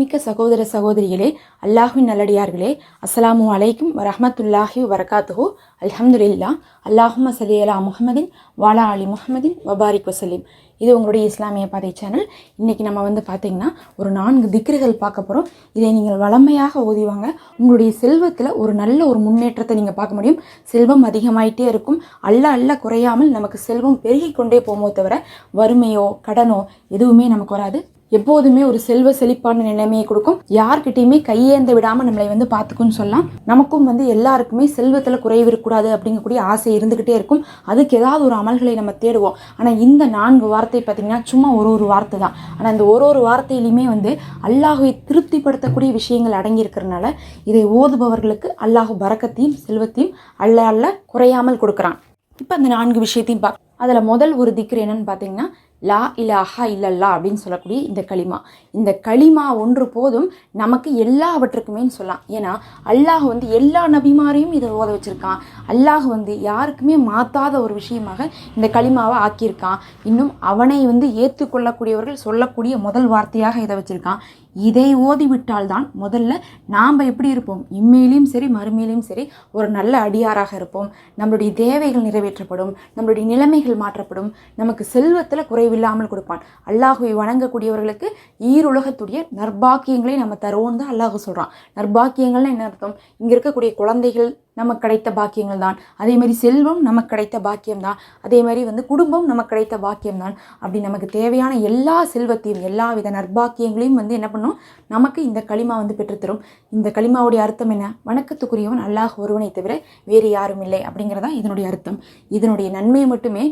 மிக்க சகோதர சகோதரிகளே அல்லாஹின் நல்லடியார்களே அஸ்ஸலாமு அலைக்கும் வரஹ்மத்துல்லாஹி வரகாத்துஹு அல்ஹம்துலில்லா அல்லாஹும்ம சல்லி அலா முஹம்மதின் வாலா அலி முஹம்மதின் வபாரிக் வசலீம் இது உங்களுடைய இஸ்லாமிய பாதை சேனல். இன்றைக்கி நம்ம வந்து பார்த்தீங்கன்னா ஒரு நான்கு திக்ருகள் பார்க்க போகிறோம் இதை நீங்கள் வளமையாக ஓதிவாங்க உங்களுடைய செல்வத்தில் ஒரு நல்ல ஒரு முன்னேற்றத்தை நீங்கள் பார்க்க முடியும். செல்வம் அதிகமாயிட்டே இருக்கும். அல்ல அல்ல குறையாமல் நமக்கு செல்வம் பெருகிக்கொண்டே போமோ தவிர வறுமையோ கடனோ எதுவுமே நமக்கு வராது. எப்போதுமே ஒரு செல்வ செழிப்பான நிலைமையை கொடுக்கும். யார்கிட்டயுமே கையேந்த விடாம நம்மளை வந்து பார்த்துக்குன்னு சொல்லலாம். நமக்கும் வந்து எல்லாருக்குமே செல்வத்தில் குறைவு இருக்கக்கூடாது அப்படிங்கக்கூடிய ஆசை இருந்துகிட்டே இருக்கும். அதுக்கு ஏதாவது ஒரு அமல்களை நம்ம தேடுவோம். ஆனால் இந்த நான்கு வார்த்தை பார்த்தீங்கன்னா சும்மா ஒரு ஒரு வார்த்தை தான். ஆனால் இந்த ஒரு ஒரு வார்த்தையிலுமே வந்து அல்லாஹுவை திருப்திப்படுத்தக்கூடிய விஷயங்கள் அடங்கியிருக்கிறதுனால இதை ஓதுபவர்களுக்கு அல்லாஹு பறக்கத்தையும் செல்வத்தையும் அல்ல அல்ல குறையாமல் கொடுக்குறான். இப்போ அந்த நான்கு விஷயத்தையும் பார்க்க அதில் முதல் ஒரு திக்ரு என்னன்னு பார்த்தீங்கன்னா லா இலாஹா இல்லல்லா அப்படின்னு சொல்லக்கூடிய இந்த களிமா. இந்த களிமா ஒன்று போதும் நமக்கு எல்லாவற்றுக்குமே சொல்லலாம். ஏன்னா அல்லாஹ் வந்து எல்லா நபிமாரையும் இதை ஓத வச்சுருக்கான். அல்லாஹ் வந்து யாருக்குமே மாற்றாத ஒரு விஷயமாக இந்த களிமாவை ஆக்கியிருக்கான். இன்னும் அவனை வந்து ஏற்றுக்கொள்ளக்கூடியவர்கள் சொல்லக்கூடிய முதல் வார்த்தையாக இதை வச்சுருக்கான். இதை ஓதிவிட்டால் தான் முதல்ல நாம் எப்படி இருப்போம்? இம்மையிலையும் சரி மறுமையிலையும் சரி ஒரு நல்ல அடியாராக இருப்போம். நம்மளுடைய தேவைகள் நிறைவேற்றப்படும். நம்மளுடைய நிலைமைகள் மாற்றப்படும். நமக்கு செல்வத்தில் குறைவில்லாமல் கொடுப்பான். அல்லாஹுவை வணங்கக்கூடியவர்களுக்கு ஈருலகத்துடைய நற்பாக்கியங்களை நம்ம தருவோம் தான் அல்லாஹ் சொல்கிறான் நற்பாக்கியங்கள்னு என்ன அர்த்தம்? இங்கே இருக்கக்கூடிய குழந்தைகள் நமக்கு கிடைத்த பாக்கியங்கள் தான் அதே மாதிரி செல்வம் நமக்கு கிடைத்த பாக்கியம் தான் அதே மாதிரி வந்து குடும்பம் நமக்கு கிடைத்த பாக்கியம் தான் அப்படி நமக்கு தேவையான எல்லா செல்வத்தையும் எல்லா வித நற்பாக்கியங்களையும் வந்து என்ன பண்ணும்? நமக்கு இந்த களிமா வந்து பெற்றுத்தரும். இந்த களிமாவுடைய அர்த்தம் என்ன? வணக்கத்துக்குரியவன் அல்லாஹ் ஒருவனை தவிர வேறு யாரும் இல்லை அப்படிங்கிறதா இதனுடைய அர்த்தம். இதனுடைய நன்மை மட்டுமே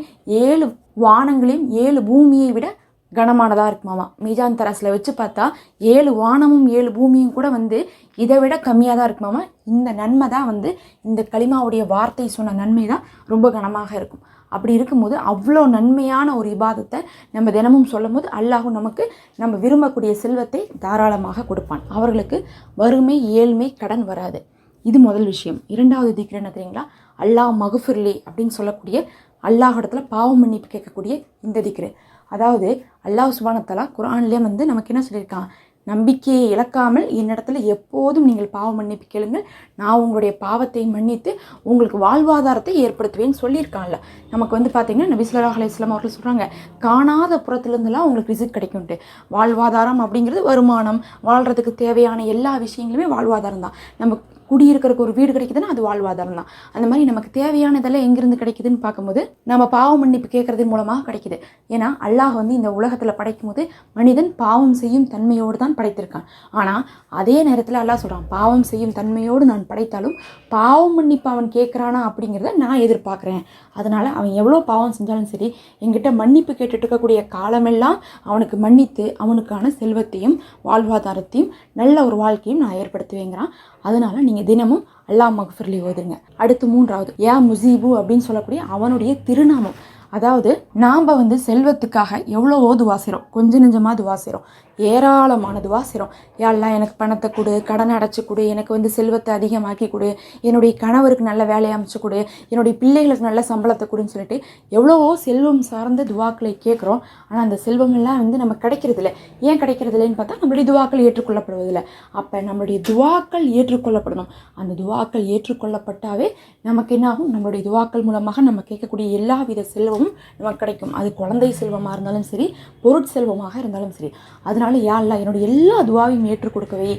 ஏழு வானங்களையும் ஏழு பூமியை விட கனமானதாக இருக்குமாமா. மீஜான் தராசில் வச்சு பார்த்தா ஏழு வானமும் ஏழு பூமியும் கூட வந்து இதை விட கம்மியாக தான் இருக்குமாமா. இந்த நன்மை தான் வந்து இந்த களிமாவுடைய வார்த்தை சொன்ன நன்மை தான் ரொம்ப கனமாக இருக்கும். அப்படி இருக்கும்போது அவ்வளோ நன்மையான ஒரு இபாதத்தை நம்ம தினமும் சொல்லும் போது அல்லாஹும் நமக்கு நம்ம விரும்பக்கூடிய செல்வத்தை தாராளமாக கொடுப்பான். அவர்களுக்கு வறுமை ஏழ்மை கடன் வராது. இது முதல் விஷயம். இரண்டாவது திக்ரு என்ன தெரியுங்களா? அல்லாஹ் மகுஃபிர்லி அப்படின்னு சொல்லக்கூடிய அல்லாஹ் இடத்துல பாவம் மன்னிப்பு கேட்கக்கூடிய இந்த திக்ரு. அதாவது அல்லாஹ் சுபானத்தலா குரான்லேயே வந்து நமக்கு என்ன சொல்லியிருக்கான்? நம்பிக்கையை இழக்காமல் என்னிடத்துல எப்போதும் நீங்கள் பாவ மன்னிப்பு கேளுங்கள். நான் உங்களுடைய பாவத்தை மன்னித்து உங்களுக்கு வாழ்வாதாரத்தை ஏற்படுத்துவேன்னு சொல்லியிருக்கான்ல. நமக்கு வந்து பார்த்தீங்கன்னா நபி ஸல்லல்லாஹு அலைஹி அவர்கள் சொல்கிறாங்க காணாத புறத்துலேருந்துலாம் உங்களுக்கு ரிசிக் கிடைக்கும்ட்டு. வாழ்வாதாரம் அப்படிங்கிறது வருமானம் வாழ்கிறதுக்கு தேவையான எல்லா விஷயங்களுமே வாழ்வாதாரம் தான். நம்ம குடியிருக்கிறக்கு ஒரு வீடு கிடைக்குதுன்னா அது வாழ்வாதாரம் தான். அந்த மாதிரி நமக்கு தேவையானதெல்லாம் எங்கிருந்து கிடைக்குதுன்னு பார்க்கும்போது நம்ம பாவ மன்னிப்பு கேட்கறது மூலமாக கிடைக்குது. ஏன்னா அல்லாஹ் வந்து இந்த உலகத்தில் படைக்கும் போது மனிதன் பாவம் செய்யும் தன்மையோடு தான் படைத்திருக்கான். ஆனால் அதே நேரத்தில் அல்லாஹ் சொல்கிறான் பாவம் செய்யும் தன்மையோடு நான் படைத்தாலும் பாவம் மன்னிப்பு அவன் கேட்குறானா? அப்படிங்கிறத நான் எதிர்பார்க்குறேன். அதனால் அவன் எவ்வளோ பாவம் செஞ்சாலும் சரி எங்கிட்ட மன்னிப்பு கேட்டுட்டு இருக்கக்கூடிய காலமெல்லாம் அவனுக்கு மன்னித்து அவனுக்கான செல்வத்தையும் வாழ்வாதாரத்தையும் நல்ல ஒரு வாழ்க்கையும் நான் ஏற்படுத்துவேங்கிறான். அதனால் நீங்கள் தினமும் அல்லாஹ் மகஃபர்லி ஓதுங்க. அடுத்து மூன்றாவது ஏ முசீபு அப்படின்னு சொல்லக்கூடிய அவனுடைய திருநாமம். அதாவது நாம் வந்து செல்வத்துக்காக எவ்வளவோ துவாசிறோம் செய்கிறோம் கொஞ்சம் நெஞ்சமாக துவாசிறோம் ஏராளமான துவாசிறோம் யாரெல்லாம் எனக்கு பணத்தை கொடு கடன் அடைச்சி கொடு எனக்கு வந்து செல்வத்தை அதிகமாக்கி கொடு என்னுடைய கணவருக்கு நல்ல வேலையை அமைச்சு கொடு என்னுடைய பிள்ளைகளுக்கு நல்ல சம்பளத்தை கொடுன்னு சொல்லிட்டு எவ்வளவோ செல்வம் சார்ந்த துவாக்களை கேட்குறோம். ஆனால் அந்த செல்வம் எல்லாம் வந்து நம்ம கிடைக்கிறதில்ல. ஏன் கிடைக்கிறதில்லன்னு பார்த்தா நம்மளுடைய துவாக்கள் ஏற்றுக்கொள்ளப்படுவதில்லை. அப்போ நம்மளுடைய துவாக்கள் ஏற்றுக்கொள்ளப்படணும். அந்த துவாக்கள் ஏற்றுக்கொள்ளப்பட்டாவே நமக்கு என்ன ஆகும் நம்மளுடைய துவாக்கள் மூலமாக நம்ம கேட்கக்கூடிய எல்லா வித செல்வம் செல்வமும் நமக்கு கிடைக்கும். அது குழந்தை செல்வமாக இருந்தாலும் சரி பொருட்செல்வமாக இருந்தாலும் சரி. அதனால யா அல்லாஹ் என்னுடைய எல்லா துவாவையும் ஏற்றுக் கொடுக்கவே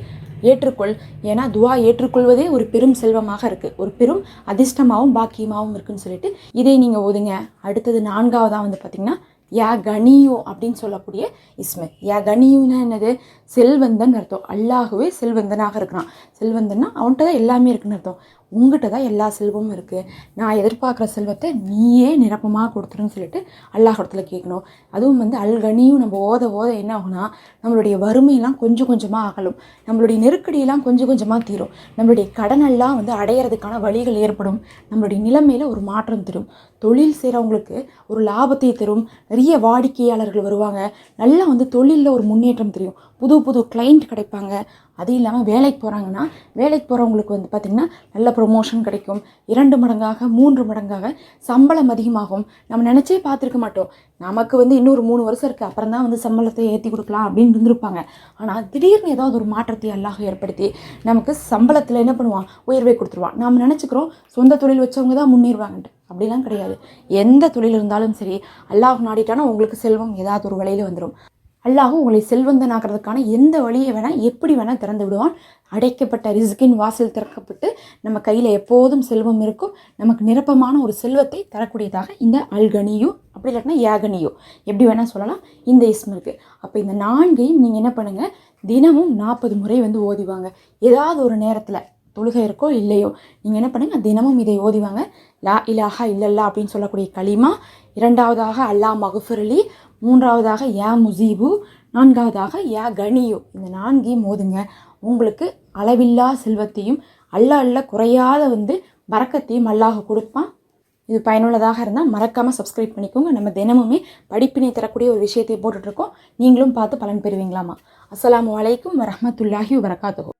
ஏற்றுக்கொள். ஏன்னா துவா ஏற்றுக்கொள்வதே ஒரு பெரும் செல்வமாக இருக்குது ஒரு பெரும் அதிர்ஷ்டமாகவும் பாக்கியமாகவும் இருக்குன்னு சொல்லிட்டு இதை நீங்கள் ஓதுங்க. அடுத்தது நான்காவதாக வந்து பார்த்திங்கன்னா யா கனியோ அப்படின்னு சொல்லக்கூடிய இஸ்மை. யா கனியுன்னா என்னது? செல்வந்தன் அர்த்தம். அல்லாகவே செல்வந்தனாக இருக்கிறான். செல்வந்தன்னா அவன்கிட்ட தான் எல்லாமே இருக்குன்னு அர்த்தம். உங்ககிட்ட தான் எல்லா செல்வமும் இருக்குது நான் எதிர்பார்க்குற செல்வத்தை நீயே நிரப்பமாக கொடுத்துருன்னு சொல்லிட்டு அல்லாஹ் இடத்துல கேட்கணும். அதுவும் வந்து அல்கனியும் நம்ம ஓத ஓத என்ன ஆகும்னா நம்மளுடைய வறுமையெல்லாம் கொஞ்சம் கொஞ்சமாக அகலும். நம்மளுடைய நெருக்கடியெல்லாம் கொஞ்சம் கொஞ்சமாக தீரும். நம்மளுடைய கடனெல்லாம் வந்து அடையிறதுக்கான வழிகள் ஏற்படும். நம்மளுடைய நிலைமையில் ஒரு மாற்றம் தரும். தொழில் செய்கிறவங்களுக்கு ஒரு லாபத்தை தரும். நிறைய வாடிக்கையாளர்கள் வருவாங்க. நல்லா வந்து தொழிலில் ஒரு முன்னேற்றம் தெரியும். புது புது கிளைண்ட் கிடைப்பாங்க. அது இல்லாமல் வேலைக்கு போகிறாங்கன்னா வேலைக்கு போகிறவங்களுக்கு வந்து பார்த்திங்கன்னா நல்ல ப்ரொமோஷன் கிடைக்கும். இரண்டு மடங்காக மூன்று மடங்காக சம்பளம் அதிகமாகும். நம்ம நினச்சே பார்த்துருக்க மாட்டோம். நமக்கு வந்து இன்னொரு மூணு வருஷம் இருக்குது அப்புறம் தான் வந்து சம்பளத்தை ஏற்றி கொடுக்கலாம் அப்படின்னு இருந்திருப்பாங்க. ஆனால் திடீர்னு ஏதாவது ஒரு மாற்றத்தை அல்லாஹ் ஏற்படுத்தி நமக்கு சம்பளத்தில் என்ன பண்ணுவான்? உயர்வை கொடுத்துருவான். நாம் நினச்சிக்கிறோம் சொந்த தொழில் வச்சவங்க தான் முன்னேறுவாங்கன்ட்டு. அப்படிலாம் கிடையாது. எந்த தொழில் இருந்தாலும் சரி அல்லாஹ் நாடிட்டானா உங்களுக்கு செல்வம் ஏதாவது ஒரு வழியில் வந்துடும் அல்லாஹ் உங்களை செல்வந்தனாகிறதுக்கான எந்த வழியை வேணால் எப்படி வேணால் திறந்து விடுவான். அடைக்கப்பட்ட ரிஸ்கின் வாசல் திறக்கப்பட்டு நம்ம கையில் எப்போதும் செல்வம் இருக்கும். நமக்கு நிரப்பமான ஒரு செல்வத்தை தரக்கூடியதாக இந்த அல்கனியோ அப்படி இல்லாட்டினா யாகனியோ எப்படி வேணால் சொல்லலாம் இந்த இஸ்ம் இருக்குது அப்போ இந்த நான்கையும் நீங்கள் என்ன பண்ணுங்கள் தினமும் நாற்பது முறை வந்து ஓதிவாங்க ஏதாவது ஒரு நேரத்தில் தொழுகை இருக்கோ இல்லையோ நீங்கள் என்ன பண்ணுங்கள் தினமும் இதை ஓதிவாங்க லா இலாஹா இல்லல்லா அப்படின்னு சொல்லக்கூடிய களிமா இரண்டாவதாக அல்லா மகுஃபர்லி மூன்றாவதாக யா முசீபு நான்காவதாக யா கனியு. இந்த நான்கையும் மோதுங்க. உங்களுக்கு அளவில்லா செல்வத்தையும் அல்ல அல்ல குறையாத வந்து பறக்கத்தையும் அல்லாஹ் கொடுப்பான். இது பயனுள்ளதாக இருந்தால் மறக்காமல் சப்ஸ்கிரைப் பண்ணிக்கோங்க. நம்ம தினமுமே படிப்பினை தரக்கூடிய ஒரு விஷயத்தை போட்டுட்ருக்கோம் நீங்களும் பார்த்து பலன் பெறுவீங்களாமா? அஸ்லாம் அலைக்கும் வரமத்துல்லாஹி வரகாத்துஹு